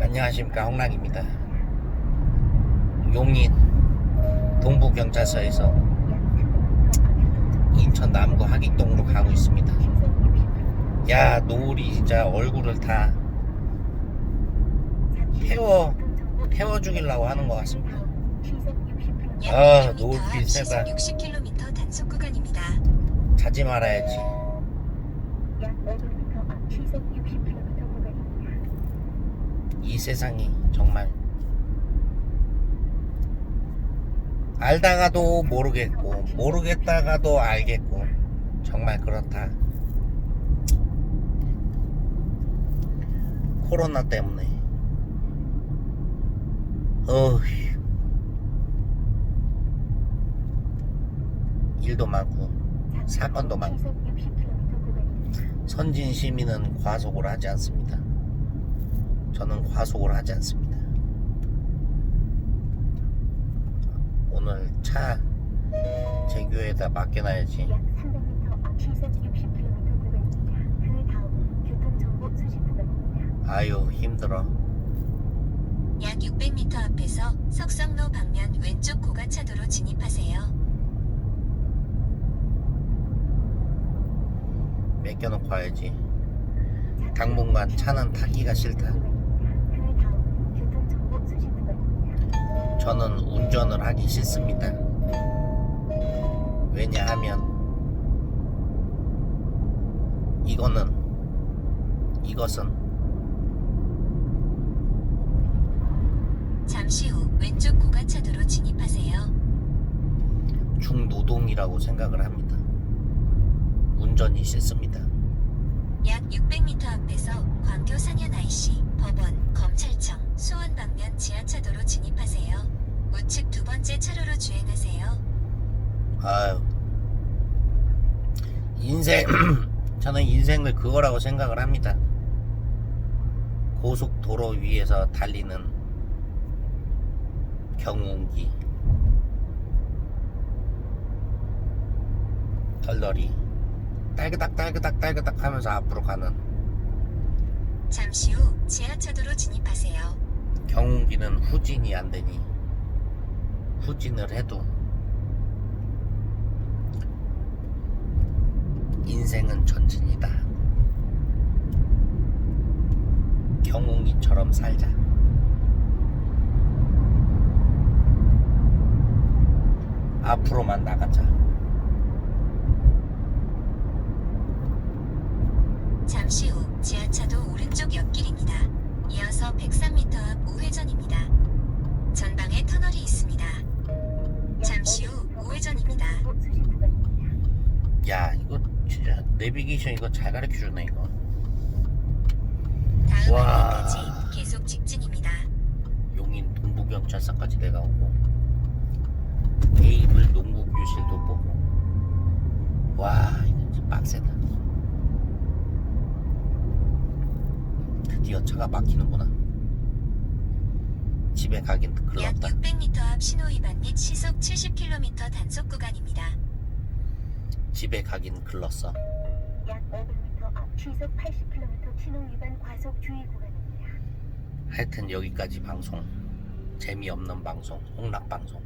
안녕하십니까 홍락입니다. 용인 동부경찰서에서 인천 남구 하객동으로 가고 있습니다. 야 노을이 진짜 얼굴을 다 태워 태워 죽이려고 하는 것 같습니다. 아, 노을빛 세다. 60km 단속 구간입니다. 자지 말아야지. 이 세상이 정말 알다가도 모르겠고 모르겠다가도 알겠고 정말 그렇다. 코로나 때문에 어휴 일도 많고 사건도 많고 선진 시민은 과속을 하지 않습니다. 저는 과속을 하지 않습니다. 오늘 차 제교에다 맡겨놔야지. 약 300m 앞 시속 60km 구간입니다. 그 다음 교통정보 수집 구간입니다. 아유 힘들어. 약 600m 앞에서 석성로 방면 왼쪽 고가차도로 진입하세요. 맡겨놓고 와야지. 당분간 차는 타기가 싫다. 그 다음 교통정보 수집 구간입니다. 저는 운전을 하기 싫습니다. 왜냐하면 이거는 이것은 잠시 후 왼쪽 고가차도로 진입하세요. 중노동이라고 생각을 합니다. 운전이 싫습니다. 약 600m 앞에서 광교 상현 IC, 법원, 검찰청, 수원 방면 지하차도로 진입하세요. 번째 차로로 주행하세요. 아유 인생 저는 인생을 그거라고 생각을 합니다. 고속도로 위에서 달리는 경운기 덜덜이 딸그닥 딸그닥 딸그닥 하면서 앞으로 가는 잠시 후 지하차도로 진입하세요. 경운기는 후진이 안 되니 후진을 해도 인생은 전진이다. 경운기처럼 살자. 앞으로만 나가자. 잠시 후 지하차도 오른쪽 옆길입니다. 이어서 103m 앞 야, 이거 진짜 내비게이션 이거 잘 가르쳐 주네 이거. 다음 와. 안내까지 계속 직진입니다. 용인 동부경찰서까지 내가 오고 테이블 농구 교실도 보고 와 이거 진짜 빡세다 드디어 차가 막히는구나 집에 가긴 약 글렀다 600m 앞 신호 위반 및 시속 70km 단속 구간입니다. 집에 가긴 글렀어. 약 500m 앞 시속 80km 신호 위반 과속 주의 구간입니다. 하여튼 여기까지 방송. 재미없는 방송 홍락 방송